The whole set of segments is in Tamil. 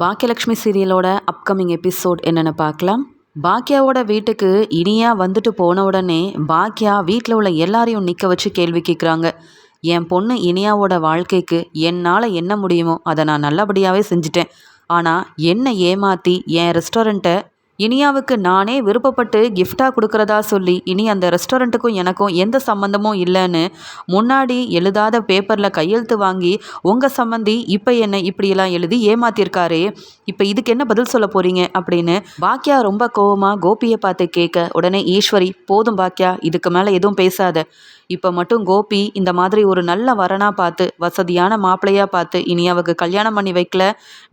பாக்கியலக்ஷ்மி சீரியலோட அப்கமிங் எபிசோட் என்னென்னு பார்க்கலாம். பாக்கியாவோட வீட்டுக்கு இனியா வந்துட்டு போன உடனே பாக்கியா வீட்டில் உள்ள எல்லாரையும் நிற்க வச்சு கேள்வி கேட்குறாங்க என் பொண்ணு இனியாவோட வாழ்க்கைக்கு என்னால் என்ன முடியுமோ அதை நான் நல்லபடியாகவே செஞ்சுட்டேன். ஆனால் என்னை ஏமாற்றி என் ரெஸ்டாரண்ட்டை இனியாவுக்கு நானே விருப்பப்பட்டு கிஃப்டாக கொடுக்குறதா சொல்லி இனி அந்த ரெஸ்டாரண்ட்டுக்கும் எனக்கும் எந்த சம்மந்தமும் இல்லைன்னு முன்னாடி எழுதாத பேப்பரில் கையெழுத்து வாங்கி உங்கள் சம்மந்தி இப்போ என்ன இப்படியெல்லாம் எழுதி ஏமாத்திருக்காரு இப்போ இதுக்கு என்ன பதில் சொல்ல போகிறீங்க அப்படின்னு பாக்கியா ரொம்ப கோவமாக கோபியை பார்த்து கேட்க உடனே ஈஸ்வரி போதும் பாக்கியா இதுக்கு மேலே எதுவும் பேசாத. இப்போ மட்டும் கோபி இந்த மாதிரி ஒரு நல்ல வரனாக பார்த்து வசதியான மாப்பிள்ளையாக பார்த்து இனி அவக்கு கல்யாணம் பண்ணி வைக்கல.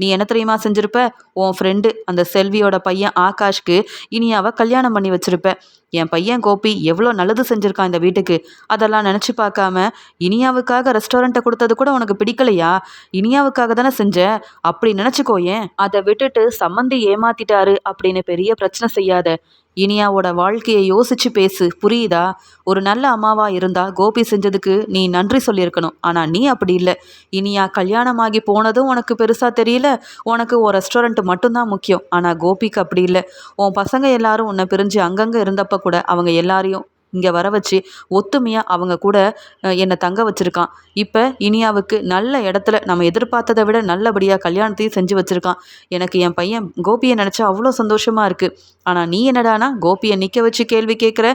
நீ என்ன தெரியுமா செஞ்சிருப்ப? உன் ஃப்ரெண்டு அந்த செல்வியோட பையன் ஆகாஷ்க்கு இனி அவ கல்யாணம் பண்ணி வச்சிருப்ப. என் பையன் கோபி எவ்வளோ நல்லது செஞ்சுருக்கான் இந்த வீட்டுக்கு? அதெல்லாம் நினச்சி பார்க்காம இனியாவுக்காக ரெஸ்டாரண்ட்டை கொடுத்தது கூட உனக்கு பிடிக்கலையா? இனியாவுக்காக தானே செஞ்ச? அப்படி நினச்சிக்கோ ஏன்? அதை விட்டுட்டு சம்மந்தி ஏமாத்திட்டாரு அப்படின்னு பெரிய பிரச்சனை செய்யாத. இனியாவோட வாழ்க்கையை யோசிச்சு பேசு. புரியுதா? ஒரு நல்ல அம்மாவா இருந்தா கோபி செஞ்சதுக்கு நீ நன்றி சொல்லியிருக்கணும். ஆனா நீ அப்படி இல்லை. இனியா கல்யாணமாகி போனதும் உனக்கு பெருசா தெரியல. உனக்கு ஒரு ரெஸ்டாரண்ட் மட்டும்தான் முக்கியம். ஆனா கோபிக்கு அப்படி இல்லை. உன் பசங்க எல்லாரும் உன்னை பிரிஞ்சு அங்கங்க இருந்தப்ப கூட அவங்க எல்லாரையும் இங்கே வர வச்சு ஒத்துமையாக அவங்க கூட என்னை தங்க வச்சுருக்கான். இப்போ இனியாவுக்கு நல்ல இடத்துல நம்ம எதிர்பார்த்ததை விட நல்லபடியாக கல்யாணத்தையும் செஞ்சு வச்சுருக்கான். எனக்கு என் பையன் கோபியை நினச்சா அவ்வளோ சந்தோஷமாக இருக்குது ஆனால் நீ என்னடானா கோபியை நிற்க வச்சு கேள்வி கேட்குற?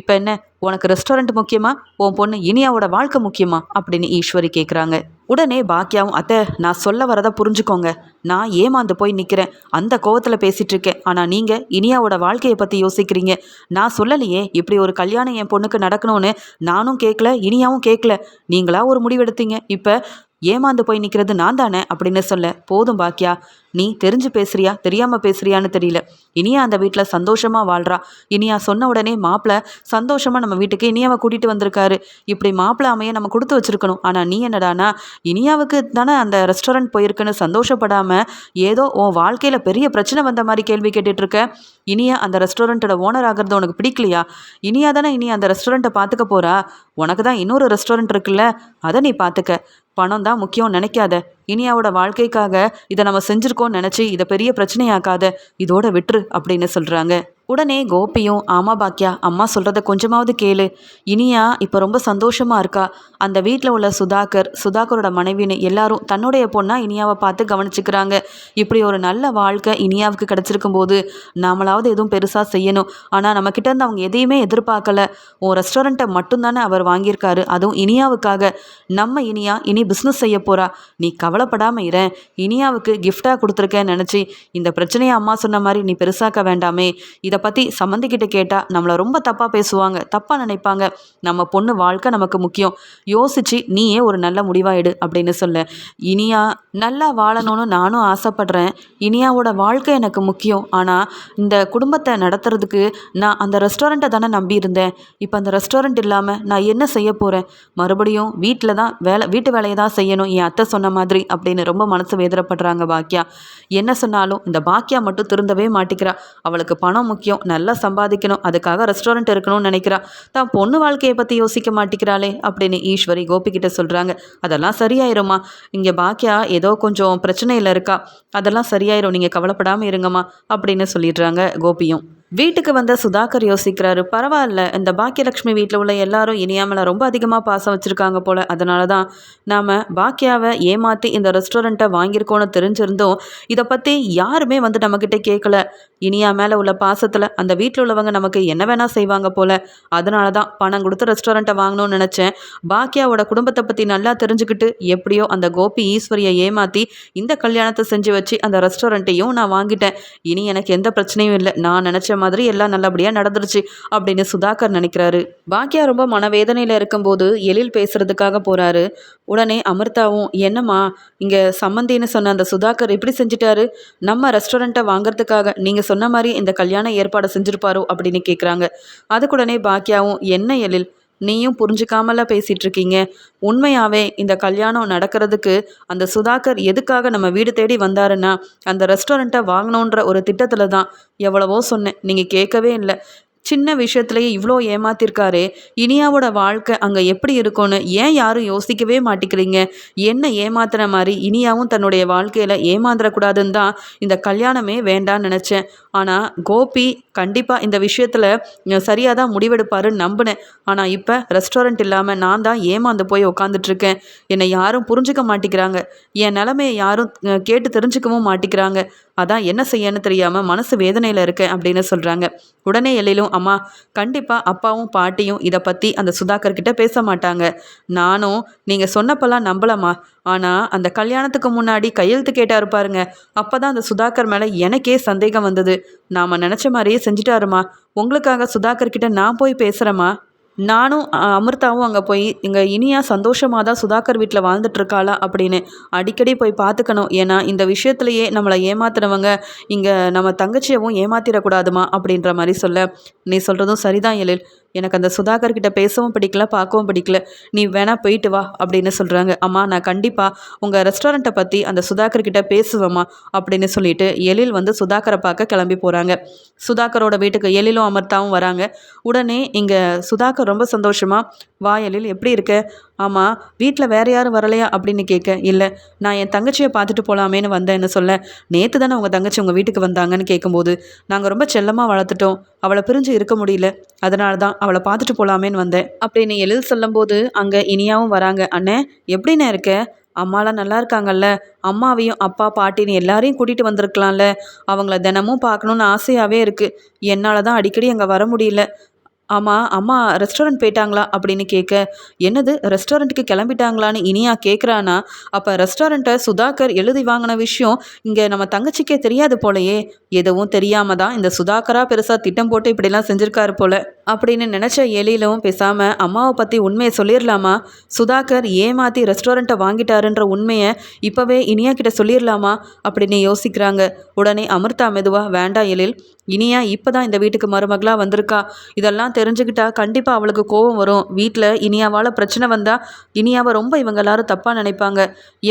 இப்போ என்ன? உனக்கு ரெஸ்டாரண்ட் முக்கியமா? உன் பொண்ணு இனியாவோட வாழ்க்கை முக்கியமா? அப்படின்னு ஈஸ்வரி கேட்குறாங்க உடனே பாக்கியாவும் அத்தை நான் சொல்ல வரதை புரிஞ்சுக்கோங்க. நான் ஏமாந்து போய் நிற்கிறேன் அந்த கோவத்தில் பேசிகிட்டு இருக்கேன். ஆனால் நீங்கள் இனியாவோட வாழ்க்கையை பற்றி யோசிக்கிறீங்க. நான் சொல்லலையே இப்படி ஒரு கல்யாணம் என் பொண்ணுக்கு நடக்கணும்னு நானும் கேட்கல இனியாவும் கேட்கல நீங்களா ஒரு முடிவெடுத்தீங்க. இப்போ ஏமாந்து போய் நிற்கிறது நான் தானே? அப்படின்னு சொல்ல போதும் பாக்கியா நீ தெரிஞ்சு பேசுறியா? தெரியாமல் பேசுறியான்னு தெரியல. இனியா அந்த வீட்டில் சந்தோஷமாக வாழ்கிறா இனியா சொன்ன உடனே மாப்பிள்ள சந்தோஷமாக நம்ம வீட்டுக்கு இனியாவை கூட்டிகிட்டு வந்திருக்காரு. இப்படி மாப்பிள்ள அமைய நம்ம கொடுத்து வச்சிருக்கணும். ஆனால் நீ என்னடானா இனியாவுக்கு தானே அந்த ரெஸ்டாரண்ட் போயிருக்குன்னு சந்தோஷப்படாமல் ஏதோ உன் வாழ்க்கையில் பெரிய பிரச்சனை வந்த மாதிரி கேள்வி கேட்டுட்ருக்க இனியா அந்த ரெஸ்டாரண்ட்டோட ஓனர் ஆகிறது உனக்கு பிடிக்கலையா? இனியா தானே இனி அந்த ரெஸ்டாரண்ட்டை பார்த்துக்க போகிறா உனக்கு தான் இன்னொரு ரெஸ்டாரண்ட் இருக்குல்ல? அதை நீ பார்த்துக்க. பணம் தான் முக்கியம் நினைக்காத. இனியாவோட வாழ்க்கைக்காக இதை நம்ம செஞ்சுருக்கோம்னு நினச்சி இதை பெரிய பிரச்சனையாக்காத இதோட விட்டுரு அப்படின்னு சொல்கிறாங்க உடனே கோபியும் ஆமா பாக்கியா அம்மா சொல்கிறத கொஞ்சமாவது கேளு. இனியா இப்போ ரொம்ப சந்தோஷமாக இருக்கா. அந்த வீட்டில் உள்ள சுதாகர் சுதாகரோட மனைவின்னு எல்லாரும் தன்னுடைய பொண்ணாக இனியாவை பார்த்து கவனிச்சுக்கிறாங்க. இப்படி ஒரு நல்ல வாழ்க்கை இனியாவுக்கு கிடச்சிருக்கும் போது நாமளாவது எதுவும் பெருசாக செய்யணும். ஆனால் நம்மக்கிட்ட இருந்து அவங்க எதையுமே எதிர்பார்க்கல. உன் ரெஸ்டாரண்ட்டை மட்டும்தானே அவர் வாங்கியிருக்காரு. அதுவும் இனியாவுக்காக. நம்ம இனியா இனி பிஸ்னஸ் செய்ய போகிறா நீ கவலைப்படாமல் இரு. இனியாவுக்கு கிஃப்டாக கொடுத்துருக்கேன்னு நினச்சி இந்த பிரச்சனையை அம்மா சொன்ன மாதிரி நீ பெருசாக்க வேண்டாமே. இதை பற்றி சம்மந்திக்கிட்ட கேட்டால் நம்மளை ரொம்ப தப்பாக பேசுவாங்க தப்பாக நினைப்பாங்க. நம்ம பொண்ணு வாழ்க்கை நமக்கு முக்கியம். யோசித்து நீயே ஒரு நல்ல முடிவாயிடு அப்படின்னு சொல்ல. இனியா நல்லா வாழணும்னு நானும் ஆசைப்படுறேன். இனியாவோட வாழ்க்கை எனக்கு முக்கியம். ஆனால் இந்த குடும்பத்தை நடத்துறதுக்கு நான் அந்த ரெஸ்டாரண்ட்டை தானே நம்பி இருந்தேன் இப்போ அந்த ரெஸ்டாரண்ட் இல்லாமல் நான் என்ன செய்ய போகிறேன் மறுபடியும் வீட்டில் தான் வேலை வீட்டு வேலையை தான் செய்யணும். என் அத்தை சொன்ன மாதிரி அப்படின்னு ரொம்ப மனசு வேதனைப்படுறாங்க பாக்கியா என்ன சொன்னாலும் இந்த பாக்கியா மட்டும் திருந்தவே மாட்டிக்கிறா. அவளுக்கு பணம் முக்கியம். நல்லா சம்பாதிக்கணும். அதுக்காக ரெஸ்டாரண்ட் இருக்கணும்னு நினைக்கிறா. தான் பொண்ணு வாழ்க்கையை பற்றி யோசிக்க மாட்டேங்கிறாளே அப்படின்னு ஈஸ்வரி கோபிக்கிட்ட சொல்கிறாங்க அதெல்லாம் சரியாயிரும்மா. இங்கே பாக்கியா ஏதோ கொஞ்சம் பிரச்சனையில் இருக்கா. அதெல்லாம் சரியாயிரும். நீங்கள் கவலைப்படாமல் இருங்கம்மா அப்படின்னு சொல்லிடுறாங்க கோபியும். வீட்டுக்கு வந்த சுதாகர் யோசிக்கிறாரு. பரவாயில்ல. இந்த பாக்கியலட்சுமி வீட்டில் உள்ள எல்லாரும் இனியாமலை ரொம்ப அதிகமாக பாசம் வச்சுருக்காங்க போல். அதனால தான் நாம் பாக்கியாவை ஏமாற்றி இந்த ரெஸ்டாரண்ட்டை வாங்கியிருக்கோன்னு தெரிஞ்சிருந்தோம் இதை பற்றி யாருமே வந்து நம்மக்கிட்ட கேட்கல இனியா மேலே உள்ள பாசத்தில் அந்த வீட்டில் உள்ளவங்க நமக்கு என்ன வேணால் செய்வாங்க போல். அதனால தான் பணம் கொடுத்து ரெஸ்டாரண்ட்டை வாங்கணும்னு நினச்சேன். பாக்கியாவோட குடும்பத்தை பற்றி நல்லா தெரிஞ்சுக்கிட்டு எப்படியோ அந்த கோபி ஈஸ்வரியை ஏமாற்றி இந்த கல்யாணத்தை செஞ்சு வச்சு அந்த ரெஸ்டாரண்ட்டையும் நான் வாங்கிட்டேன். இனி எனக்கு எந்த பிரச்சனையும் இல்லை. நான் நினச்ச மாதிரி எல்லாம் நல்லபடியாக நடந்துருச்சு அப்படின்னு சுதாகர் நினைக்கிறாரு. பாக்கியா ரொம்ப மனவேதனையில் இருக்கும்போது எழில் பேசுறதுக்காக போகிறாரு உடனே அமிர்தாவும் என்னம்மா இங்கே சம்மந்தின்னு சொன்ன அந்த சுதாகர் எப்படி செஞ்சிட்டாரு? நம்ம ரெஸ்டாரண்ட்டை வாங்குறதுக்காக நீங்கள் சொன்ன மாதிரி இந்த கல்யாண ஏற்பாடு செஞ்சுருப்பாரோ அப்படின்னு கேட்குறாங்க அதுக்குடனே பாக்கியாவும் என்ன எழில் நீயும் புரிஞ்சுக்காமல பேசிகிட்டு இருக்கீங்க உண்மையாகவே இந்த கல்யாணம் நடக்கிறதுக்கு அந்த சுதாகர் எதுக்காக நம்ம வீடு தேடி வந்தாருன்னா அந்த ரெஸ்டாரண்ட்டை வாங்கணுன்ற ஒரு திட்டத்தில் தான் எவ்வளவோ சொன்னேன். நீங்கள் கேட்கவே இல்லை. சின்ன விஷயத்துலேயே இவ்வளோ ஏமாத்திருக்காரு. இனியாவோட வாழ்க்கை அங்கே எப்படி இருக்கும்னு ஏன் யாரும் யோசிக்கவே மாட்டேங்கிறீங்க? என்ன ஏமாத்துற மாதிரி இனியாவும் தன்னுடைய வாழ்க்கையில் ஏமாந்துடக்கூடாதுன்னு தான் இந்த கல்யாணமே வேண்டான்னு நினச்சேன். ஆனால் கோபி கண்டிப்பாக இந்த விஷயத்தில் சரியாக தான் முடிவெடுப்பாருன்னு நம்பினேன். ஆனால் இப்போ ரெஸ்டாரண்ட் இல்லாமல் நான் தான் ஏமாந்து போய் உட்காந்துட்ருக்கேன் என்னை யாரும் புரிஞ்சுக்க மாட்டேங்கிறாங்க என் நிலமையை யாரும் கேட்டு தெரிஞ்சுக்கவும் மாட்டேங்கிறாங்க அதான் என்ன செய்யன்னு தெரியாமல் மனசு வேதனையில் இருக்கேன் அப்படின்னு சொல்கிறாங்க உடனே எல்லையிலும் அம்மா கண்டிப்பாக அப்பாவும் பாட்டியும் இதை பற்றி அந்த சுதாகர் கிட்ட பேச மாட்டாங்க. நானும் நீங்கள் சொன்னப்பெல்லாம் நம்பலம்மா. ஆனால் அந்த கல்யாணத்துக்கு முன்னாடி கையெழுத்து கேட்டாரு பாருங்க. அப்போ தான் அந்த சுதாகர் மேலே எனக்கே சந்தேகம் வந்தது. நாம் நினச்ச மாதிரியே செஞ்சுட்டாருமா. உங்களுக்காக சுதாகர் கிட்ட நான் போய் பேசுகிறேம்மா நானும் அமிர்தாவும் அங்கே போய் இங்கே இனியா சந்தோஷமாக தான் சுதாகர் வீட்டில் வாழ்ந்துட்டு இருக்காளா அப்படின்னு அடிக்கடி போய் பார்த்துக்கணும் ஏன்னா இந்த விஷயத்துலையே நம்மளை ஏமாத்துனவங்க இங்கே நம்ம தங்கச்சியவும் ஏமாத்திடக்கூடாதுமா அப்படின்ற மாதிரி சொல்ல நீ சொல்கிறதும் சரிதான் எழில். எனக்கு அந்த சுதாகர் கிட்ட பேசவும் பிடிக்கல பார்க்கவும் பிடிக்கல. நீ வேணா போயிட்டு வா அப்படின்னு சொல்கிறாங்க அம்மா நான் கண்டிப்பாக உங்கள் ரெஸ்டாரண்ட்டை பற்றி அந்த சுதாகர் கிட்ட பேசுவேம்மா அப்படின்னு சொல்லிட்டு எழில் வந்து சுதாகரை பார்க்க கிளம்பி போகிறாங்க சுதாகரோட வீட்டுக்கு எழிலும் அமர்த்தாவும் வராங்க. உடனே இங்கே சுதாகர் ரொம்ப சந்தோஷமா வாயலில் எப்படி இருக்க? ஆமாம் வீட்டில் வேற யாரும் வரலையா? அப்படின்னு கேட்க இல்லை நான் என் தங்கச்சியை பார்த்துட்டு போகலாமேன்னு வந்தேன்னு சொல்ல நேற்று தானே உங்கள் தங்கச்சி உங்கள் வீட்டுக்கு வந்தாங்கன்னு கேட்கும்போது நாங்கள் ரொம்ப செல்லமாக வளர்த்துட்டோம். அவளை பிரிஞ்சு இருக்க முடியல. அதனால தான் அவளை பார்த்துட்டு போகலாமேன்னு வந்தேன். அப்படின்னு எழில் சொல்லும்போது அங்கே இனியாவும் வராங்க அண்ணே எப்படிண்ணே இருக்க? அம்மாலாம் நல்லா இருக்காங்கல்ல. அம்மாவையும் அப்பா பாட்டின்னு எல்லாரையும் கூட்டிகிட்டு வந்திருக்கலாம்ல. அவங்கள தினமும் பார்க்கணுன்னு ஆசையாகவே இருக்குது என்னால் தான் அடிக்கடி அங்கே வர முடியல. ஆமாம் அம்மா ரெஸ்டாரண்ட் போயிட்டாங்களா அப்படின்னு கேட்க என்னது ரெஸ்டாரண்ட்டுக்கு கிளம்பிட்டாங்களான்னு இனியா கேட்குறானா அப்போ ரெஸ்டாரண்ட்டை சுதாகர் எழுதி வாங்கின விஷயம் இங்கே நம்ம தங்கச்சிக்கே தெரியாது போலயே. எதுவும் தெரியாமல் தான் இந்த சுதாகரா பெருசாக திட்டம் போட்டு இப்படிலாம் செஞ்சுருக்காரு போல. அப்படின்னு நினச்ச எலியிலவும் பேசாமல் அம்மாவை பற்றி உண்மையை சொல்லிடலாமா சுதாகர் ஏமாற்றி ரெஸ்டாரண்ட்டை வாங்கிட்டாருன்ற உண்மையை இப்போவே இனியா கிட்ட சொல்லிடலாமா அப்படின்னு யோசிக்கிறாங்க. உடனே அமிர்தா மெதுவா வேண்டாம் எழில் இனியா இப்போ தான் இந்த வீட்டுக்கு மருமகளாக வந்திருக்கா. இதெல்லாம் தெரிஞ்சுக்கிட்டா கண்டிப்பாக அவளுக்கு கோபம் வரும். வீட்டில் இனியாவால் பிரச்சனை வந்தால் இனியாவை ரொம்ப இவங்க எல்லாரும் தப்பாக நினைப்பாங்க.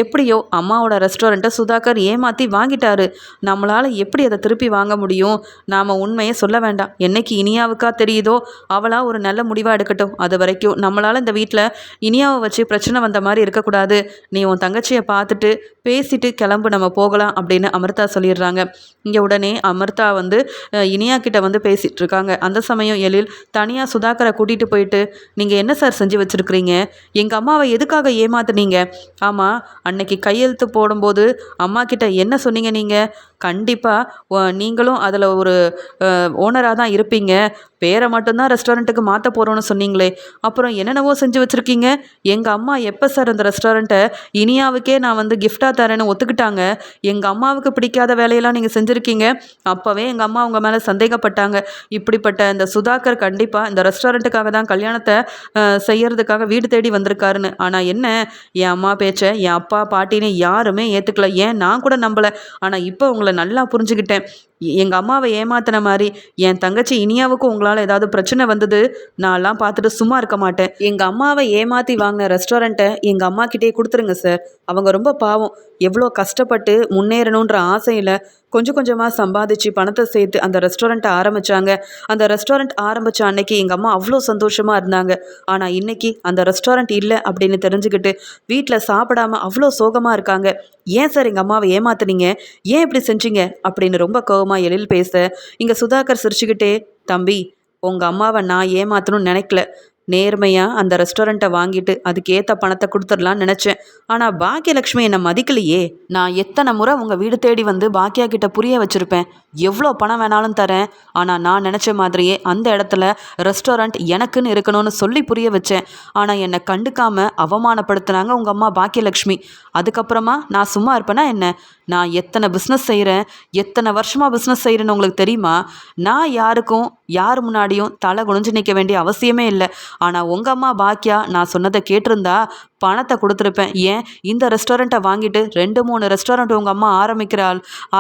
எப்படியோ அம்மாவோட ரெஸ்டாரண்ட்டை சுதாகர் ஏமாற்றி வாங்கிட்டாரு. நம்மளால் எப்படி அதை திருப்பி வாங்க முடியும்? நாம் உண்மையை சொல்ல வேண்டாம். என்னைக்கு இனியாவுக்கா தெரியுதோ அவளாக ஒரு நல்ல முடிவாக எடுக்கட்டும். அது வரைக்கும் நம்மளால் இந்த வீட்டில் இனியாவை வச்சு பிரச்சனை வந்த மாதிரி இருக்கக்கூடாது. நீ உன் தங்கச்சியை பார்த்துட்டு பேசிட்டு கிளம்பு நம்ம போகலாம் அப்படின்னு அமிர்தா சொல்லிடுறாங்க. இங்கே உடனே அமிர்தா வந்து இனியா கிட்ட வந்து பேசிகிட்டு இருக்காங்க. அந்த சமயம் எழில் தனியாக சுதாகரை கூட்டிகிட்டு போயிட்டு நீங்கள் என்ன சார் செஞ்சு வச்சுருக்கிறீங்க? எங்கள் அம்மாவை எதுக்காக ஏமாத்துனீங்க? ஆமாம் அன்னைக்கு கையெழுத்து போடும்போது அம்மா கிட்ட என்ன சொன்னீங்க நீங்கள் கண்டிப்பாக நீங்களும் அதில் ஒரு ஓனராக தான் இருப்பீங்க. பேரை மட்டும்தான் ரெஸ்டாரண்ட்டுக்கு மாற்ற போகிறோன்னு சொன்னீங்களே. அப்புறம் என்னென்னவோ செஞ்சு வச்சுருக்கீங்க. எங்கள் அம்மா எப்போ சார் அந்த ரெஸ்டாரண்ட்டை இனியாவுக்கே நான் வந்து கிஃப்டாக தரேன்னு ஒத்துக்கிட்டாங்க. எங்கள் அம்மாவுக்கு பிடிக்காத வேலையெல்லாம் நீங்கள் செஞ்சுருக்கீங்க. அப்போவே எங்கள் அம்மா உங்கள் மேலே சந்தேகப்பட்டாங்க. இப்படிப்பட்ட இந்த சுதாகர் கண்டிப்பாக இந்த ரெஸ்டாரண்ட்டுக்காக தான் கல்யாணத்தை செய்கிறதுக்காக செய்யறதுக்காக வீடு தேடி வந்திருக்காருன்னு. ஆனால் என்ன? என் அம்மா பேச்சை என் அப்பா பாட்டின்னு யாருமே ஏற்றுக்கல ஏன் நான் கூட நம்பலை. ஆனால் இப்போ உங்களை நல்லா புரிஞ்சுக்கிட்டேன். எங்கள் அம்மாவை ஏமாத்தின மாதிரி என் தங்கச்சி இனியாவுக்கும் உங்களால் ஏதாவது பிரச்சனை வந்தது? நான்லாம் பார்த்துட்டு சும்மா இருக்க மாட்டேன். எங்கள் அம்மாவை ஏமாற்றி வாங்கின ரெஸ்டாரண்ட்டை எங்கள் அம்மா கிட்டே கொடுத்துருங்க சார் அவங்க ரொம்ப பாவம். எவ்வளோ கஷ்டப்பட்டு முன்னேறணுன்ற ஆசையில் கொஞ்சம் கொஞ்சமாக சம்பாதிச்சு பணத்தை சேர்த்து அந்த ரெஸ்டாரண்ட்டை ஆரம்பித்தாங்க அந்த ரெஸ்டாரண்ட் ஆரம்பித்த அன்னைக்கு எங்கள் அம்மா அவ்வளோ சந்தோஷமாக இருந்தாங்க. ஆனால் இன்னைக்கு அந்த ரெஸ்டாரண்ட் இல்லை அப்படின்னு தெரிஞ்சுக்கிட்டு வீட்டில் சாப்பிடாம அவ்வளோ சோகமாக இருக்காங்க. ஏன் சார் எங்கள் அம்மாவை ஏமாத்துனீங்க? ஏன் இப்படி செஞ்சீங்க? அப்படின்னு ரொம்ப கோவமாக எழில் பேச இங்கே சுதாகர் சிரிச்சுக்கிட்டே தம்பி உங்கள் அம்மாவை நான் ஏமாத்தணும்னு நினைக்கல. நேர்மையாக அந்த ரெஸ்டாரண்ட்டை வாங்கிட்டு அதுக்கேற்ற பணத்தை கொடுத்துடலான்னு நினச்சேன். ஆனால் பாக்கியலக்ஷ்மி என்னை மதிக்கலையே. நான் எத்தனை முறை உங்கள் வீடு தேடி வந்து பாக்கியா கிட்ட புரிய வச்சுருப்பேன். எவ்வளோ பணம் வேணாலும் தரேன். ஆனால் நான் நினச்ச மாதிரியே அந்த இடத்துல ரெஸ்டாரண்ட் எனக்குன்னு இருக்கணும்னு சொல்லி புரிய வச்சேன். ஆனால் என்னை கண்டுக்காமல் அவமானப்படுத்துனாங்க உங்கள் அம்மா பாக்கியலக்ஷ்மி அதுக்கப்புறமா நான் சும்மா இருப்பேனா என்ன? நான் எத்தனை பிஸ்னஸ் செய்கிறேன் எத்தனை வருஷமாக பிஸ்னஸ் செய்கிறேன்னு உங்களுக்கு தெரியுமா? நான் யாருக்கும் யார் முன்னாடியும் தலை குனிஞ்சு நிற்க வேண்டிய அவசியமே இல்லை. ஆனால் உங்கள் அம்மா பாக்கியா நான் சொன்னதை கேட்டிருந்தா பணத்தை கொடுத்துருப்பேன். ஏன்? இந்த ரெஸ்டாரண்ட்டை வாங்கிட்டு ரெண்டு மூணு ரெஸ்டாரண்ட் உங்கள் அம்மா ஆரம்பிக்கிற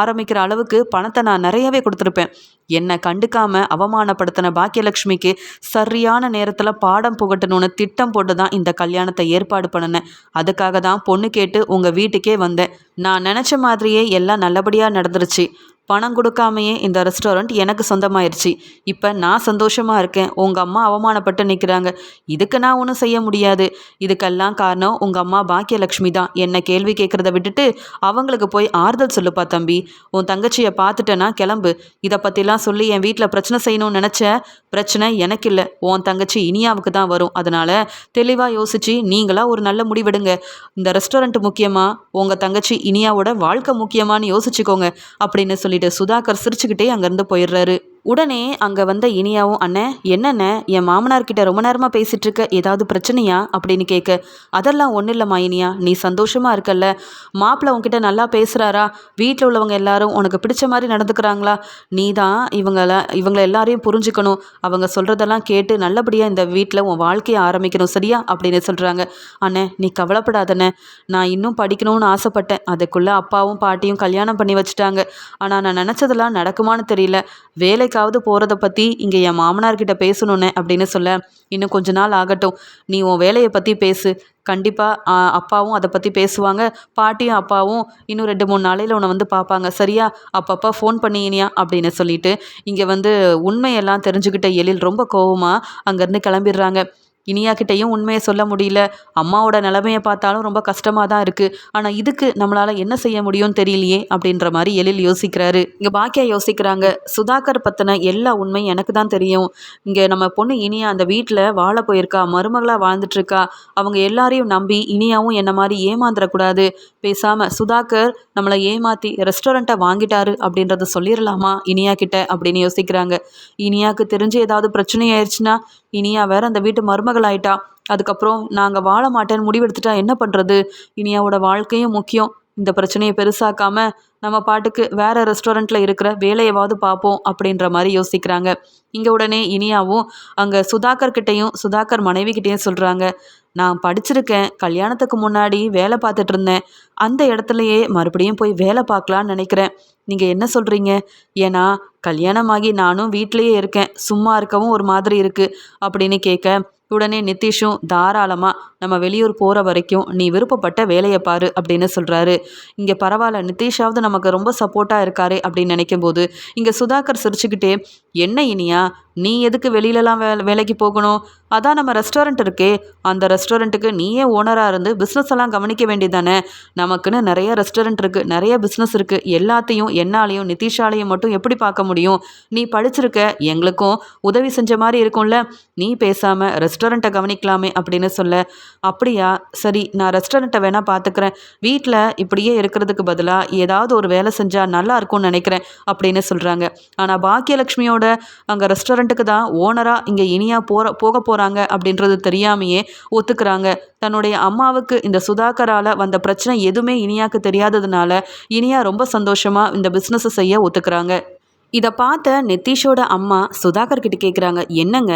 ஆரம்பிக்கிற அளவுக்கு பணத்தை நான் நிறையவே கொடுத்துருப்பேன். என்னை கண்டுக்காம அவமானப்படுத்தின பாக்கியலட்சுமிக்கு சரியான நேரத்தில் பாடம் புகட்டணும்னு திட்டம் போட்டு தான் இந்த கல்யாணத்தை ஏற்பாடு பண்ணினேன். அதுக்காக தான் பொண்ணு கேட்டு உங்கள் வீட்டுக்கே வந்தேன். நான் நினச்ச மாதிரியே எல்லாம் நல்லபடியாக நடந்துருச்சு. பணம் கொடுக்காமையே இந்த ரெஸ்டாரண்ட் எனக்கு சொந்தமாயிருச்சு. இப்போ நான் சந்தோஷமாக இருக்கேன். உங்கள் அம்மா அவமானப்பட்டு நிற்கிறாங்க இதுக்கு நான் ஒன்றும் செய்ய முடியாது. இதுக்கெல்லாம் காரணம் உங்கள் அம்மா பாக்கியலட்சுமி தான். என்னை கேள்வி கேட்குறத விட்டுட்டு அவங்களுக்கு போய் ஆறுதல் சொல்லுப்பா தம்பி. உன் தங்கச்சியை பார்த்துட்டேன்னா கிளம்பு. இதை பற்றிலாம் சொல்லி என் வீட்டில் பிரச்சனை செய்யணும்னு நினச்ச பிரச்சனை எனக்கு இல்லை. உன் தங்கச்சி இனியாவுக்கு தான் வரும். அதனால் தெளிவாக யோசித்து நீங்களா ஒரு நல்ல முடிவெடுங்க. இந்த ரெஸ்டாரண்ட் முக்கியமாக உங்கள் தங்கச்சி இனியாவோட வாழ்க்கை முக்கியமான்னு யோசிச்சுக்கோங்க. அப்படின்னு சொல்லி சொல்லிட்டு சுதாகர் சிரிச்சுக்கிட்டே அங்கேருந்து போயிடுறாரு. உடனே அங்கே வந்த இனியாவும் அண்ணே என்னண்ணே என் மாமனார்கிட்ட ரொம்ப நேரமாக பேசிகிட்டு இருக்க ஏதாவது பிரச்சனையா? அப்படின்னு கேட்க அதெல்லாம் ஒன்றும் இல்லைம்மா இனியா நீ சந்தோஷமாக இருக்கல்ல. மாப்பிள்ள உன்கிட்ட நல்லா பேசுகிறாரா வீட்டில் உள்ளவங்க எல்லாரும் உனக்கு பிடிச்ச மாதிரி நடந்துக்கிறாங்களா? நீ தான் இவங்கள இவங்களை எல்லாரையும் புரிஞ்சுக்கணும். அவங்க சொல்கிறதெல்லாம் கேட்டு நல்லபடியாக இந்த வீட்டில் உன் வாழ்க்கையை ஆரம்பிக்கணும் சரியா? அப்படின்னு சொல்கிறாங்க அண்ணே நீ கவலைப்படாதண்ணே. நான் இன்னும் படிக்கணும்னு ஆசைப்பட்டேன். அதுக்குள்ளே அப்பாவும் பாட்டியும் கல்யாணம் பண்ணி வச்சுட்டாங்க. ஆனால் நான் நினச்சதெல்லாம் நடக்குமான்னு தெரியல. வேலைக்கு வேலைக்காவது போகிறத பற்றி இங்கே என் மாமனார்கிட்ட பேசணுன்னு அப்படின்னு சொல்ல இன்னும் கொஞ்ச நாள் ஆகட்டும். நீ உன் வேலையை பற்றி பேசு. கண்டிப்பாக அப்பாவும் அதை பற்றி பேசுவாங்க. பாட்டியும் அப்பாவும் இன்னும் ரெண்டு மூணு நாளையில் உன்னை வந்து பார்ப்பாங்க சரியா? அப்பப்போ ஃபோன் பண்ணினியா? அப்படின்னு சொல்லிட்டு இங்கே வந்து உண்மையெல்லாம் தெரிஞ்சுக்கிட்ட எழில் ரொம்ப கோவமாக அங்கேருந்து கிளம்பிடுறாங்க. இனியா கிட்டேயும் உண்மையை சொல்ல முடியல. அம்மாவோட நிலைமையை பார்த்தாலும் ரொம்ப கஷ்டமாக தான் இருக்குது ஆனால் இதுக்கு நம்மளால் என்ன செய்ய முடியும்னு தெரியலையே அப்படின்ற மாதிரி எழில் யோசிக்கிறாரு. இங்கே பாக்கியா யோசிக்கிறாங்க சுதாகர் பற்றின எல்லா உண்மையும் எனக்கு தான் தெரியும். இங்கே நம்ம பொண்ணு இனியா அந்த வீட்டில் வாழ போயிருக்கா மருமகளாக வாழ்ந்துட்டுருக்கா. அவங்க எல்லாரையும் நம்பி இனியாவும் என்ன மாதிரி ஏமாந்துடக்கூடாது பேசாமல் சுதாகர் நம்மளை ஏமாற்றி ரெஸ்டாரண்ட்டை வாங்கிட்டாரு அப்படின்றத சொல்லிடலாமா இனியா கிட்ட அப்படின்னு யோசிக்கிறாங்க. இனியாவுக்கு தெரிஞ்சு ஏதாவது பிரச்சனை ஆயிடுச்சுன்னா இனியா வேற அந்த வீட்டு மருமகள் ஆயிட்டா அதுக்கப்புறம் நாங்கள் வாழ மாட்டேன்னு முடிவெடுத்துட்டா என்ன பண்ணுறது இனியாவோட வாழ்க்கையும் முக்கியம். இந்த பிரச்சனையை பெருசாக்காம நம்ம பாட்டுக்கு வேற ரெஸ்டாரண்ட்டில் இருக்கிற வேலையவாவது பார்ப்போம் அப்படின்ற மாதிரி யோசிக்கிறாங்க. இங்கே உடனே இனியாவும் அங்கே சுதாகர் கிட்டேயும் சுதாகர் மனைவி கிட்டேயும் சொல்கிறாங்க நான் படிச்சிருக்கேன். கல்யாணத்துக்கு முன்னாடி வேலை பார்த்துட்டு இருந்தேன். அந்த இடத்துலையே மறுபடியும் போய் வேலை பார்க்கலான்னு நினைக்கிறேன். நீங்கள் என்ன சொல்கிறீங்க ஏன்னா கல்யாணமாகி நானும் வீட்லேயே இருக்கேன். சும்மா இருக்கவும் ஒரு மாதிரி இருக்குது அப்படின்னு கேட்க உடனே நிதிஷும் தாராளமாக நம்ம வெளியூர் போகிற வரைக்கும் நீ விருப்பப்பட்ட வேலையை பாரு அப்படின்னு சொல்கிறாரு இங்கே பரவாயில்ல நிதிஷாவது நமக்கு ரொம்ப சப்போர்ட்டாக இருக்காரு அப்படின்னு நினைக்கும் போது இங்கே சுதாகர் சிரிச்சுக்கிட்டே என்ன இனியா? நீ எதுக்கு வெளியிலலாம் வே வேலைக்கு போகணும்? அதான் நம்ம ரெஸ்டாரண்ட் இருக்கே. அந்த ரெஸ்டாரண்ட்டுக்கு நீயே ஓனராக இருந்து பிஸ்னஸ் எல்லாம் கவனிக்க வேண்டியதானே நமக்குன்னு நிறைய ரெஸ்டாரண்ட் இருக்குது நிறைய பிஸ்னஸ் இருக்குது எல்லாத்தையும் என்னாலையும் நிதிஷாலையும் மட்டும் எப்படி பார்க்க முடியும்? நீ படிச்சிருக்க எங்களுக்கும் உதவி செஞ்ச மாதிரி இருக்கும்ல. நீ பேசாமல் ரெஸ்டாரண்ட்டை கவனிக்கலாமே அப்படின்னு சொல்ல. அப்படியா? சரி நான் ரெஸ்டாரண்ட்டை வேணால் பார்த்துக்கிறேன். வீட்டில் இப்படியே இருக்கிறதுக்கு பதிலாக ஏதாவது ஒரு வேலை செஞ்சால் நல்லா இருக்கும்னு நினைக்கிறேன் அப்படின்னு சொல்கிறாங்க ஆனால் பாக்கியலட்சுமியோட அங்கே ரெஸ்டாரண்ட்டுக்கு தான் ஓனராக இங்கே இனியாக போகிற போக போகிற போகிறாங்க அப்படின்றது தெரியாமையே ஒத்துக்கிறாங்க. தன்னுடைய அம்மாவுக்கு இந்த சுதாகரால் வந்த பிரச்சனை எதுவுமே இனியாவுக்கு தெரியாததுனால இனியா ரொம்ப சந்தோஷமாக இந்த பிஸ்னஸை செய்ய ஒத்துக்கிறாங்க. இதை பார்த்த நெத்தீஷோட அம்மா சுதாகர் கிட்ட கேட்குறாங்க என்னங்க?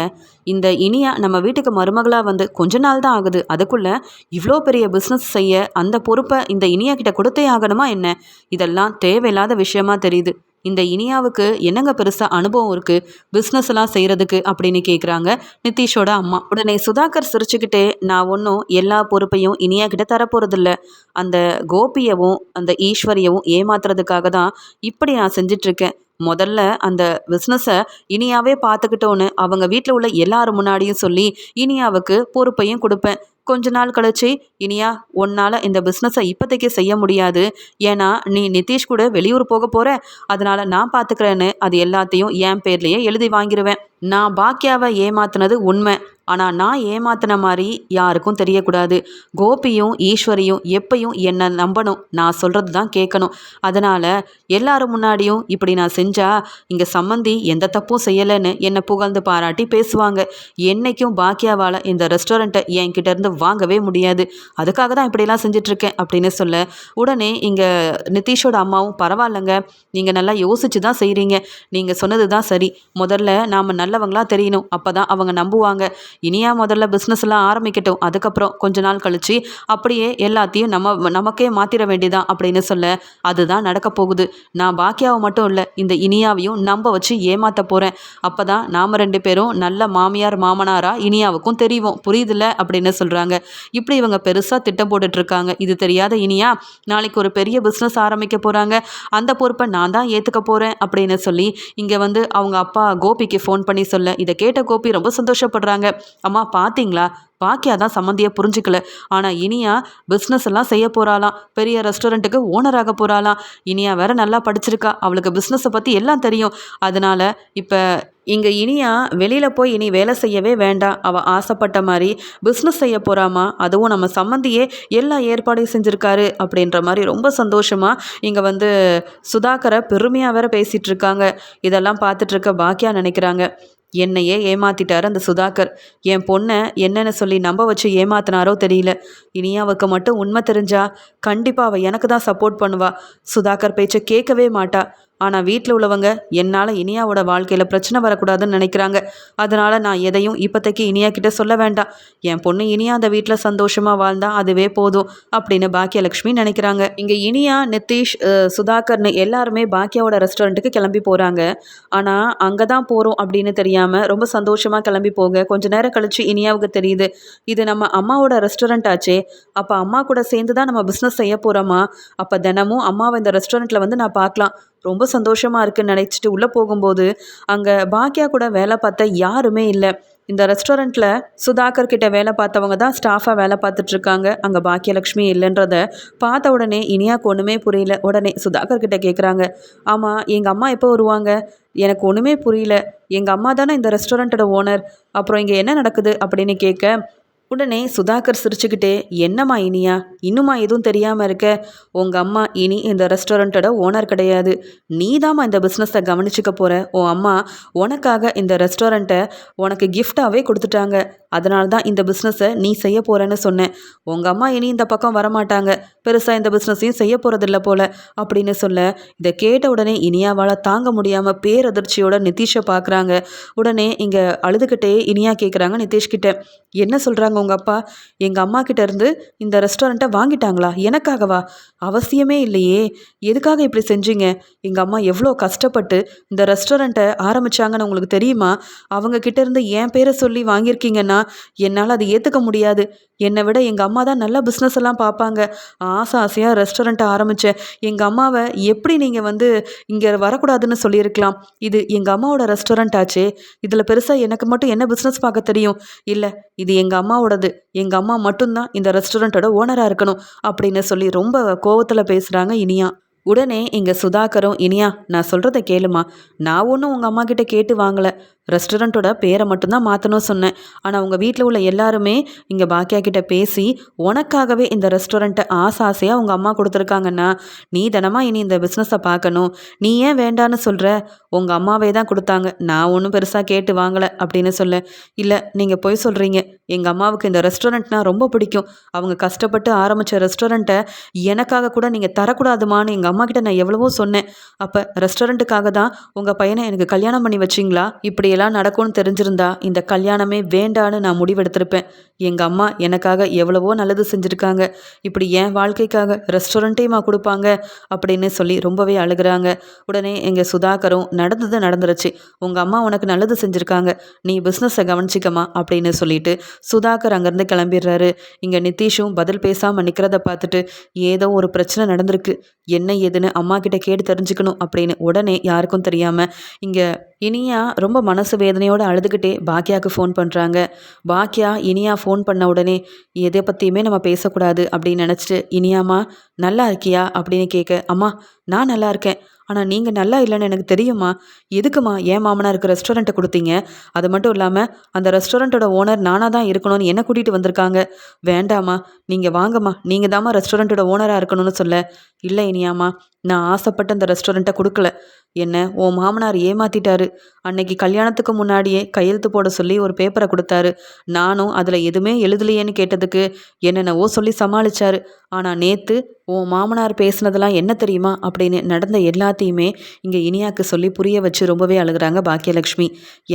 இந்த இனியா நம்ம வீட்டுக்கு மருமகளாக வந்து கொஞ்ச நாள் தான் ஆகுது. அதுக்குள்ளே இவ்வளோ பெரிய பிஸ்னஸ் செய்ய அந்த பொறுப்பை இந்த இனியா கிட்ட கொடுத்தே ஆகணுமா என்ன? இதெல்லாம் தேவையில்லாத விஷயமா தெரியுது. இந்த இனியாவுக்கு என்னங்க பெருசாக அனுபவம் இருக்குது பிஸ்னஸ் எல்லாம் செய்கிறதுக்கு அப்படின்னு கேட்குறாங்க நிதிஷோட அம்மா. உடனே சுதாகர் சிரிச்சுக்கிட்டே நான் ஒன்றும் எல்லா பொறுப்பையும் இனியா கிட்ட தரப்போகிறதில்ல அந்த கோபியவும் அந்த ஈஸ்வரியவும் ஏமாத்துறதுக்காக தான் இப்படி நான் செஞ்சிட்ருக்கேன். முதல்ல அந்த பிஸ்னஸை இனியாவே பார்த்துக்கிட்டோன்னு அவங்க வீட்டில் உள்ள எல்லாரும் முன்னாடியும் சொல்லி இனியாவுக்கு பொறுப்பையும் கொடுப்பேன். கொஞ்ச நாள் கழிச்சு இனியா உன்னால் இந்த பிஸ்னஸை இப்போதைக்கு செய்ய முடியாது. ஏன்னா நீ நிதிஷ் கூட வெளியூர் போக போகிற அதனால் நான் பார்த்துக்கிறேன்னு அது எல்லாத்தையும் என் பேர்லேயே எழுதி வாங்கிடுவேன் நான் பாக்கியாவை ஏமாத்தினது உண்மை. ஆனால் நான் ஏமாத்தின மாதிரி யாருக்கும் தெரியக்கூடாது. கோபியும் ஈஸ்வரியும் எப்பையும் என்னை நம்பணும். நான் சொல்கிறது தான் கேட்கணும். அதனால் எல்லாரும் முன்னாடியும் இப்படி நான் செஞ்சால் இங்கே சம்மந்தி எந்த தப்பும் செய்யலைன்னு என்னை புகழ்ந்து பாராட்டி பேசுவாங்க. என்றைக்கும் பாக்கியாவால் இந்த ரெஸ்டாரண்ட்டை என்கிட்டேருந்து வாங்கவே முடியாது. அதுக்காக தான் இப்படிலாம் செஞ்சிட்ருக்கேன் அப்படின்னு சொல்ல உடனே இங்கே நிதிஷோட அம்மாவும் பரவாயில்லைங்க. நீங்கள் நல்லா யோசிச்சு தான் செய்கிறீங்க நீங்கள் சொன்னது தான் சரி. முதல்ல நாம் நல்லவங்களாக தெரியணும். அப்போ தான் அவங்க நம்புவாங்க. இனியா முதல்ல பிஸ்னஸ்லாம் ஆரம்பிக்கட்டும். அதுக்கப்புறம் கொஞ்ச நாள் கழித்து அப்படியே எல்லாத்தையும் நம்ம நமக்கே மாத்திர வேண்டியதான் அப்படின்னு சொல்ல அதுதான் நடக்க போகுது. நான் பாக்கியாவை மட்டும் இல்லை இந்த இனியாவையும் நம்ப வச்சு ஏமாத்த அப்போ தான் நாம் ரெண்டு பேரும் நல்ல மாமியார் மாமனாரா இனியாவுக்கும் தெரியும் புரியுதுல்ல? அப்படின்னு சொல்கிறாங்க இப்படி இவங்க பெருசாக திட்டம் போட்டுட்ருக்காங்க இது தெரியாத இனியா நாளைக்கு ஒரு பெரிய பிஸ்னஸ் ஆரம்பிக்க போகிறாங்க அந்த பொறுப்பை நான் தான் ஏற்றுக்க போகிறேன் அப்படின்னு சொல்லி இங்கே வந்து அவங்க அப்பா கோபிக்கு ஃபோன் பண்ணி சொல்ல இதை கேட்ட கோபி ரொம்ப சந்தோஷப்படுறாங்க. அம்மா பார்த்தீங்களா பாக்கியா தான் சம்மந்தியை புரிஞ்சுக்கல. ஆனால் இனியா பிஸ்னஸ் எல்லாம் செய்ய போகிறாளாம் பெரிய ரெஸ்டாரண்ட்டுக்கு ஓனராக போகிறாளாம் இனியா வேற நல்லா படிச்சிருக்கா. அவளுக்கு பிஸ்னஸை பற்றி எல்லாம் தெரியும். அதனால இப்போ இங்கே இனியா வெளியில் போய் இனி வேலை செய்யவே வேண்டாம். அவள் ஆசைப்பட்ட மாதிரி பிஸ்னஸ் செய்ய போகிறாமா அதுவும் நம்ம சம்மந்தியே எல்லா ஏற்பாடையும் செஞ்சுருக்காரு அப்படின்ற மாதிரி ரொம்ப சந்தோஷமாக இங்கே வந்து சுதாகரை பெருமையாக வேற பேசிகிட்டு இருக்காங்க. இதெல்லாம் பார்த்துட்டு இருக்க பாக்கியா நினைக்கிறாங்க. என்னையே ஏமாத்திட்டார் அந்த சுதாகர். என் பொண்ணை என்னென்னு சொல்லி நம்ப வச்சு ஏமாத்தினாரோ தெரியல. இனியாவுக்கு மட்டும் உண்மை தெரிஞ்சா கண்டிப்பாக அவள் எனக்கு தான் சப்போர்ட் பண்ணுவா. சுதாகர் பேச்சை கேட்கவே மாட்டா. ஆனால் வீட்டில் உள்ளவங்க என்னால் இனியாவோட வாழ்க்கையில் பிரச்சனை வரக்கூடாதுன்னு நினைக்கிறாங்க. அதனால் நான் எதையும் இப்போதைக்கு இனியா கிட்ட சொல்ல வேண்டாம். என் பொண்ணு இனியா அந்த வீட்டில் சந்தோஷமாக வாழ்ந்தா அதுவே போதும் அப்படின்னு பாக்கியலட்சுமி நினைக்கிறாங்க. இங்கே இனியா நிதிஷ் சுதாகர்னு எல்லாருமே பாக்கியாவோட ரெஸ்டாரண்ட்டுக்கு கிளம்பி போகிறாங்க ஆனால் அங்கே தான் போகிறோம் அப்படின்னு தெரியாமல் ரொம்ப சந்தோஷமாக கிளம்பி போக கொஞ்ச நேரம் கழித்து இனியாவுக்கு தெரியுது. இது நம்ம அம்மாவோட ரெஸ்டாரண்ட் ஆச்சே. அப்போ அம்மா கூட சேர்ந்து தான் நம்ம பிஸ்னஸ் செய்ய போகிறோமா அப்போ தினமும் அம்மாவை இந்த ரெஸ்டாரண்ட்டில் வந்து நான் பார்க்கலாம். ரொம்ப சந்தோஷமாக இருக்குன்னு நினச்சிட்டு உள்ளே போகும்போது அங்கே பாக்கியா கூட வேலை பார்த்த யாருமே இல்லை. இந்த ரெஸ்டாரண்ட்டில் சுதாகர் கிட்ட வேலை பார்த்தவங்க தான் ஸ்டாஃபாக வேலை பார்த்துட்ருக்காங்க அங்கே பாக்கியலக்ஷ்மி இல்லைன்றத பார்த்த உடனே இனியாக்கு ஒன்றுமே புரியல. உடனே சுதாகர் கிட்ட கேட்குறாங்க ஆமாம் எங்கள் அம்மா எப்போ வருவாங்க? எனக்கு ஒன்றுமே புரியல. எங்கள் அம்மா தானே இந்த ரெஸ்டாரண்ட்டோட ஓனர் அப்புறம் இங்கே என்ன நடக்குது? அப்படின்னு கேட்க உடனே சுதாகர் சிரிச்சுக்கிட்டே என்னம்மா இனியா? இன்னுமா எதுவும் தெரியாமல் இருக்க? உங்கள் அம்மா இனி இந்த ரெஸ்டாரண்ட்டோட ஓனர் கிடையாது. நீ தாம்மா இந்த பிஸ்னஸை கவனிச்சுக்க போகிற உன் அம்மா உனக்காக இந்த ரெஸ்டாரண்ட்டை உனக்கு கிஃப்டாகவே கொடுத்துட்டாங்க. அதனால தான் இந்த பிஸ்னஸை நீ செய்ய போகிறேன்னு சொன்னேன். உங்கள் அம்மா இனி இந்த பக்கம் வரமாட்டாங்க. பெருசாக இந்த பிஸ்னஸையும் செய்ய போகிறதில்ல போல. அப்படின்னு சொல்ல இதை கேட்ட உடனே இனியாவால் தாங்க முடியாமல் பேரதிர்ச்சியோட நிதிஷை பார்க்குறாங்க உடனே இங்கே அழுதுகிட்டே இனியா கேட்குறாங்க நிதிஷ்கிட்ட. என்ன சொல்கிறாங்க உங்கள் அப்பா எங்கள் அம்மா கிட்ட இருந்து இந்த ரெஸ்டாரண்ட்டை வாங்கிட்டாங்களா? எனக்காகவா? அவசியமே இல்லையே. எதுக்காக இப்படி செஞ்சீங்க? எங்கள் அம்மா எவ்வளோ கஷ்டப்பட்டு இந்த ரெஸ்டாரண்ட்டை ஆரம்பித்தாங்கன்னு உங்களுக்கு தெரியுமா? அவங்க கிட்ட இருந்து என் பேரை சொல்லி வாங்கியிருக்கீங்கன்னா என்னால் அதை ஏற்றுக்க முடியாது. என்னை விட எங்கள் அம்மா தான் நல்ல பிஸ்னஸ் எல்லாம் பார்ப்பாங்க ஆசை ஆசையாக ரெஸ்டாரண்ட்டை ஆரம்பித்தேன் எங்கள் அம்மாவை எப்படி நீங்கள் வந்து இங்கே வரக்கூடாதுன்னு சொல்லியிருக்கலாம்? இது எங்கள் அம்மாவோட ரெஸ்டாரண்ட் ஆச்சே. இதில் பெருசாக எனக்கு மட்டும் என்ன பிஸ்னஸ் பார்க்க தெரியும்? இல்லை இது எங்கள் அம்மாவோட அம்மாவோடது எங்கள் அம்மா மட்டும்தான் இந்த ரெஸ்டாரண்ட்டோட ஓனராக இருக்கணும் அப்படின்னு சொல்லி ரொம்ப கோவத்தில் பேசுகிறாங்க இனியா. உடனே இங்கே சுதாகரும் இனியா நான் சொல்கிறத கேளுமா. நான் ஒன்றும் உங்கள் அம்மா கிட்ட கேட்டு வாங்கலை. ரெஸ்டாரண்ட்டோட பேரை மட்டும்தான் மாற்றணும் சொன்னேன். ஆனால் உங்கள் வீட்டில் உள்ள எல்லாருமே இங்கே பாக்கியா கிட்ட பேசி உனக்காகவே இந்த ரெஸ்டாரண்ட்டை ஆசை ஆசையாக உங்கள் அம்மா கொடுத்துருக்காங்கன்னா நீ தினமாக இனி இந்த பிஸ்னஸை பார்க்கணும். நீ ஏன் வேண்டான்னு சொல்கிற உங்கள் அம்மாவே தான் கொடுத்தாங்க. நான் ஒன்றும் பெருசாக கேட்டு வாங்கலை அப்படின்னு சொல்ல. இல்லை நீங்கள் போய் சொல்கிறீங்க எங்கள் அம்மாவுக்கு இந்த ரெஸ்டாரண்ட்னா ரொம்ப பிடிக்கும். அவங்க கஷ்டப்பட்டு ஆரம்பித்த ரெஸ்டாரண்ட்டை எனக்காக கூட நீங்கள் தரக்கூடாதுமான்னு எங்கள் அம்மா கிட்ட நான் எவ்வளவோ சொன்னேன். அப்போ ரெஸ்டாரண்ட்டுக்காக தான் உங்கள் பையனை எனக்கு கல்யாணம் பண்ணி வச்சிங்களா? இப்படி இப்படியெல்லாம் நடக்கும்னு தெரிஞ்சிருந்தா இந்த கல்யாணமே வேண்டான்னு நான் முடிவெடுத்திருப்பேன். எங்கள் அம்மா எனக்காக எவ்வளவோ நல்லது செஞ்சுருக்காங்க. இப்படி என் வாழ்க்கைக்காக ரெஸ்டாரண்ட்டையுமா கொடுப்பாங்க அப்படின்னு சொல்லி ரொம்பவே அழுகிறாங்க. உடனே எங்கள் சுதாகரும் நடந்தது நடந்துருச்சு. உங்கள் அம்மா உனக்கு நல்லது செஞ்சுருக்காங்க. நீ பிஸ்னஸை கவனிச்சிக்கமா அப்படின்னு சொல்லிட்டு சுதாகர் அங்கேருந்து கிளம்பிடுறாரு. இங்கே நிதிஷும் பதில் பேசாமல் நிற்கிறத பார்த்துட்டு ஏதோ ஒரு பிரச்சனை நடந்திருக்கு. என்ன ஏதுன்னு அம்மா கிட்ட கேட்டு தெரிஞ்சுக்கணும் அப்படின்னு உடனே யாருக்கும் தெரியாமல் இங்கே இனியா ரொம்ப மனசு வேதனையோடு அழுதுகிட்டே பாக்கியாவுக்கு ஃபோன் பண்ணுறாங்க பாக்கியா இனியா ஃபோன் பண்ண உடனே எதை பற்றியுமே நம்ம பேசக்கூடாது அப்படின்னு நினச்சிட்டு இனியாம்மா நல்லா இருக்கியா? அப்படின்னு கேட்க அம்மா நான் நல்லா இருக்கேன். ஆனால் நீங்கள் நல்லா இல்லைன்னு எனக்கு தெரியுமா? எதுக்குமா ஏன் மாமனாருக்கு ரெஸ்டாரண்ட்டை கொடுத்தீங்க? அது மட்டும் இல்லாமல் அந்த ரெஸ்டாரண்ட்டோட ஓனர் நானாக தான் இருக்கணும்னு என்ன கூட்டிகிட்டு வந்திருக்காங்க. வேண்டாமா நீங்கள் வாங்கம்மா. நீங்கள் தாம்மா ரெஸ்டாரண்ட்டோட ஓனராக இருக்கணும்னு சொல்ல. இல்லை இனியாம்மா நான் ஆசைப்பட்ட அந்த ரெஸ்டாரண்ட்டை கொடுக்கல. என்ன உன் மாமனார் ஏமாத்திட்டாரு. அன்னைக்கு கல்யாணத்துக்கு முன்னாடியே கையெழுத்து போட சொல்லி ஒரு பேப்பரை கொடுத்தாரு. நானும் அதில் எதுவுமே எழுதலையேன்னு கேட்டதுக்கு என்னென்னவோ சொல்லி சமாளிச்சாரு. ஆனால் நேற்று உன் மாமனார் பேசுனதெல்லாம் என்ன தெரியுமா? அப்படின்னு நடந்த எல்லாத்தையுமே இங்கே இனியாக்கு சொல்லி புரிய வச்சு ரொம்பவே அழுகுறாங்க பாக்கியலக்ஷ்மி.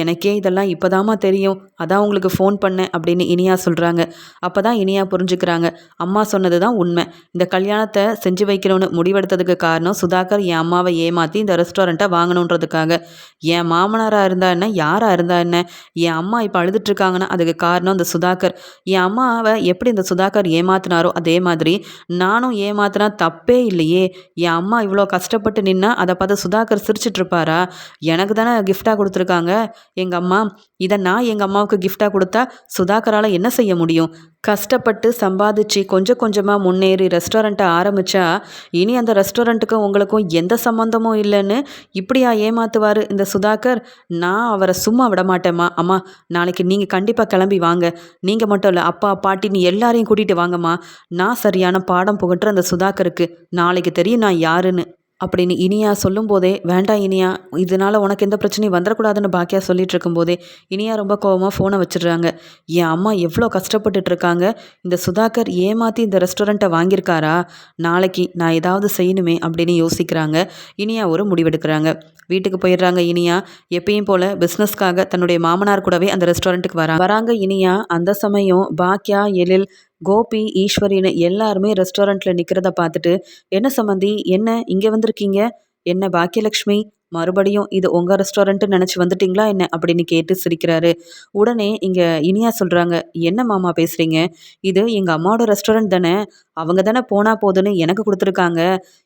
எனக்கே இதெல்லாம் இப்போதாம்மா தெரியும். அதான் உங்களுக்கு ஃபோன் பண்ணேன் அப்படின்னு இனியா சொல்கிறாங்க அப்போ தான் இனியா புரிஞ்சுக்கிறாங்க. அம்மா சொன்னது தான் உண்மை. இந்த கல்யாணத்தை செஞ்சு வைக்கணும்னு முடிவெடுத்ததுக்கு காரணம் சுதாகர் என் அம்மாவை ஏமாற்றி இந்த ரெஸ்டாரண்ட்டை வாங்கணுன்றதுக்காக. என் மாமனாராக இருந்தா என்ன? யாராக இருந்தா என்ன? என் அம்மா இப்போ அழுதுட்ருக்காங்கன்னா அதுக்கு காரணம் இந்த சுதாகர். என் அம்மாவை எப்படி இந்த சுதாகர் ஏமாத்தினாரோ அதே மாதிரி நானும் ஏமாத்தினா தப்பே இல்லையே. என் அம்மா இவ்வளோ கஷ்டப்பட்டு நின்னா அதை பார்த்து சுதாகர் சிரிச்சிட்டு இருப்பாரா எனக்கு தானே கிஃப்டாக கொடுத்துருக்காங்க. எங்கள் அம்மா இதை நான் எங்கள் அம்மாவுக்கு கிஃப்டாக கொடுத்தா சுதாகரால் என்ன செய்ய முடியும்? கஷ்டப்பட்டு சம்பாதிச்சு கொஞ்சம் கொஞ்சமாக முன்னேறி ரெஸ்டாரண்ட்டை ஆரம்பித்தா இனி அந்த ரெஸ்டாரண்ட்டுக்கும் உங்களுக்கும் எந்த சம்மந்தமும் இல்லைன்னு இப்படியா ஏமாத்துவார் இந்த சுதாகர்? நான் அவரை சும்மா விட மாட்டேம்மா. அம்மா நாளைக்கு நீங்கள் கண்டிப்பாக கிளம்பி வாங்க. நீங்கள் மட்டும் இல்லை அப்பா பாட்டின்னு எல்லாரையும் கூட்டிகிட்டு வாங்கம்மா. நான் சரியான பாடம் புகட்டுற அந்த சுதாகருக்கு. நாளைக்கு தெரியும் நான் யாருன்னு. அப்படின்னு இனியா சொல்லும்போதே வேண்டாம் இனியா இதனால் உனக்கு எந்த பிரச்சனையும் வந்துடக்கூடாதுன்னு பாக்கியா சொல்லிட்டு இருக்கும்போதே இனியா ரொம்ப கோவமாக ஃபோனை வச்சிடுறாங்க. என் அம்மா எவ்வளோ கஷ்டப்பட்டுட்டு இருக்காங்க? இந்த சுதாகர் ஏமாற்றி இந்த ரெஸ்டாரண்ட்டை வாங்கியிருக்காரா? நாளைக்கு நான் ஏதாவது செய்யணுமே அப்படின்னு யோசிக்கிறாங்க. இனியா ஒரு முடிவெடுக்கிறாங்க. வீட்டுக்கு போயிடுறாங்க இனியா. எப்பயும் போல் பிஸ்னஸ்க்காக தன்னுடைய மாமனார் கூடவே அந்த ரெஸ்டாரண்ட்டுக்கு வராங்க. வராங்க இனியா. அந்த சமயம் பாக்கியா எழில் கோபி ஈஸ்வரின்னு எல்லாருமே ரெஸ்டாரண்ட்டில் நிற்கிறத பார்த்துட்டு என்ன சம்மந்தி என்ன? இங்கே வந்திருக்கீங்க? என்ன பாக்கியலக்ஷ்மி? மறுபடியும் இது உங்கள் ரெஸ்டாரண்ட்டு நினச்சி வந்துட்டிங்களா என்ன? அப்படின்னு கேட்டு சிரிக்கிறாரு. உடனே இங்கே இனியா சொல்கிறாங்க என்ன மாமா பேசுகிறீங்க இது எங்கள் அம்மாவோட ரெஸ்டாரண்ட் தானே? அவங்க தானே போனால் போதுன்னு எனக்கு கொடுத்துருக்காங்க.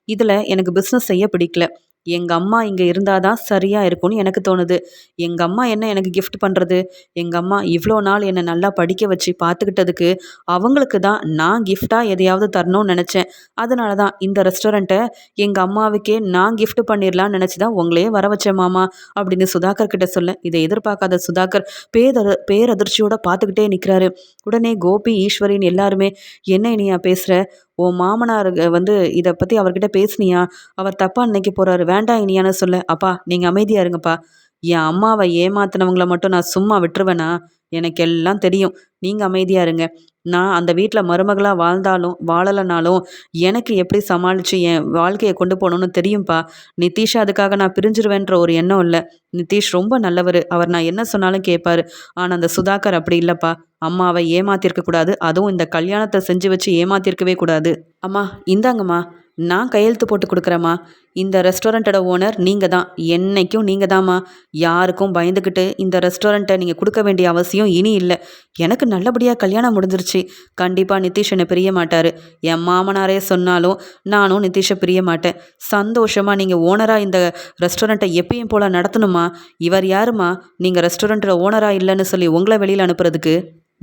இதில் எனக்கு பிஸ்னஸ் செய்ய பிடிக்கல. எங்கள் அம்மா இங்கே இருந்தால் தான் சரியாக இருக்கும்னு எனக்கு தோணுது. எங்கள் அம்மா என்ன எனக்கு கிஃப்ட் பண்ணுறது எங்கள் அம்மா இவ்வளோ நாள் என்னை நல்லா படிக்க வச்சு பார்த்துக்கிட்டதுக்கு அவங்களுக்கு தான் நான் கிஃப்டாக எதையாவது தரணும்னு நினச்சேன். அதனால தான் இந்த ரெஸ்டாரண்ட்டை எங்கள் அம்மாவுக்கே நான் கிஃப்ட் பண்ணிடலான்னு நினச்சி தான் உங்களையே வர வச்சேன் மாமா அப்படின்னு சுதாகர் கிட்ட சொல்ல இதை எதிர்பார்க்காத சுதாகர் பேதர் பேரதிர்ச்சியோட பார்த்துக்கிட்டே நிற்கிறாரு உடனே கோபி ஈஸ்வரின் எல்லாருமே என்ன இனியா பேசுகிற உன் மாமனார் வந்து இதை பற்றி அவர்கிட்ட பேசுனியா? அவர் தப்பாக நினைக்க போகிறாரு வேண்டாம் இனியான்னு சொல்ல. அப்பா நீங்கள் அமைதியாக இருங்கப்பா. என் அம்மாவை ஏமாத்தினவங்கள மட்டும் நான் சும்மா விட்டுருவேனா? எனக்கு எல்லாம் தெரியும். நீங்கள் அமைதியாக இருங்க. நான் அந்த வீட்டில் மருமகளாக வாழ்ந்தாலும் வாழலைனாலும் எனக்கு எப்படி சமாளித்து என் வாழ்க்கையை கொண்டு போகணுன்னு தெரியும்ப்பா நிதிஷ் அதுக்காக நான் பிரிஞ்சிருவேன்ற ஒரு எண்ணம் இல்லை. நிதிஷ் ரொம்ப நல்லவர். அவர் நான் என்ன சொன்னாலும் கேட்பார் ஆனால் அந்த சுதாகர் அப்படி இல்லைப்பா. அம்மாவை ஏமாத்திருக்க கூடாது. அதுவும் இந்த கல்யாணத்தை செஞ்சு வச்சு ஏமாத்திருக்கவே கூடாது. அம்மா இந்தாங்கம்மா. நான் கையெழுத்து போட்டு கொடுக்குறேம்மா. இந்த ரெஸ்டாரண்ட்டோட ஓனர் நீங்கள் தான் என்னைக்கும் நீங்கள் தாம்மா யாருக்கும் பயந்துக்கிட்டு இந்த ரெஸ்டாரண்ட்டை நீங்கள் கொடுக்க வேண்டிய அவசியம் இனி இல்லை. எனக்கு நல்லபடியாக கல்யாணம் முடிஞ்சிருச்சு. கண்டிப்பாக நிதிஷனை என்னை பிரிய மாட்டார். என் மாமனாரே சொன்னாலும் நானும் நிதிஷை பிரிய மாட்டேன். சந்தோஷமாக நீங்கள் ஓனராக இந்த ரெஸ்டாரண்ட்டை எப்பயும் போல் நடத்தணுமா? இவர் யாருமா நீங்கள் ரெஸ்டாரண்ட்டோட ஓனராக இல்லைன்னு சொல்லி உங்களை வெளியில் அனுப்புறதுக்கு?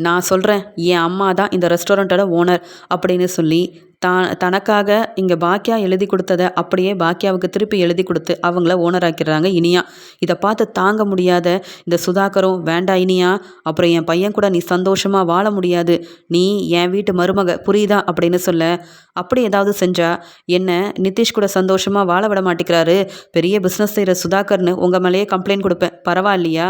நான் சொல்கிறேன் என் அம்மா தான் இந்த ரெஸ்டாரண்ட்டோட ஓனர் அப்படின்னு சொல்லி தான் தனக்காக இங்கே பாக்கியா எழுதி கொடுத்ததை அப்படியே பாக்கியாவுக்கு திருப்பி எழுதி கொடுத்து அவங்கள ஓனராக்கிறாங்க இனியா. இதை பார்த்து தாங்க முடியாத இந்த சுதாகரும் வேண்டா இனியா அப்புறம் என் பையன் கூட நீ சந்தோஷமாக வாழ முடியாது. நீ என் வீட்டு மருமக புரியுதா? அப்படின்னு சொல்ல அப்படி ஏதாவது செஞ்சா என்ன நிதிஷ் கூட சந்தோஷமாக வாழ விட மாட்டேங்கிறாரு. பெரிய பிஸ்னஸ் செய்கிற சுதாகர்னு உங்கள் மேலேயே கம்ப்ளைண்ட் கொடுப்பேன். பரவாயில்லையா?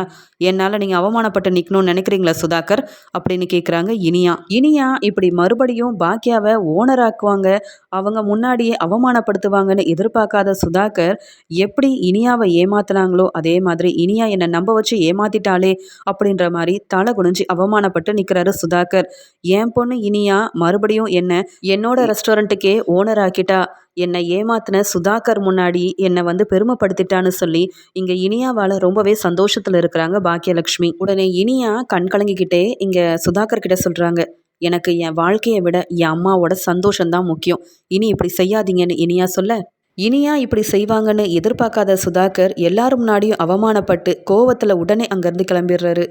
என்னால் நீங்கள் அவமானப்பட்டு நிற்கணும்னு நினைக்கிறீங்களா சுதாகர்? அப்படின்னு கேட்குறாங்க இனியா. இனியா இப்படி மறுபடியும் பாக்கியாவை ஓனராக ஆக்குவாங்க அவங்க முன்னாடியே அவமானப்படுத்துவாங்கன்னு எதிர்பார்க்காத சுதாகர் எப்படி இனியாவை ஏமாத்தினாங்களோ அதே மாதிரி இனியா என்னை நம்ப வச்சு ஏமாத்திட்டாளே அப்படின்ற மாதிரி தலை குனிஞ்சு அவமானப்பட்டு நிற்கிறாரு சுதாகர். என் பொண்ணு இனியா மறுபடியும் என்ன? என்னோட ரெஸ்டாரண்ட்டுக்கே ஓனர் ஆக்கிட்டா. என்னை ஏமாத்தின சுதாகர் முன்னாடி என்னை வந்து பெருமைப்படுத்திட்டான்னு சொல்லி இங்கே இனியாவால் ரொம்பவே சந்தோஷத்தில் இருக்கிறாங்க பாக்கியலட்சுமி உடனே இனியா கண் கலங்கிக்கிட்டே இங்கே சுதாகர் கிட்ட சொல்கிறாங்க எனக்கு என் வாழ்க்கையை விட என் அம்மாவோட சந்தோஷம்தான் முக்கியம். இனி இப்படி செய்யாதீங்கன்னு இனியா சொல்ல? இனியா இப்படி செய்வாங்கன்னு எதிர்பார்க்காத சுதாகர் எல்லாரும் முன்னாடியும் அவமானப்பட்டு கோவத்தில் உடனே அங்கேருந்து கிளம்பிடுறாரு.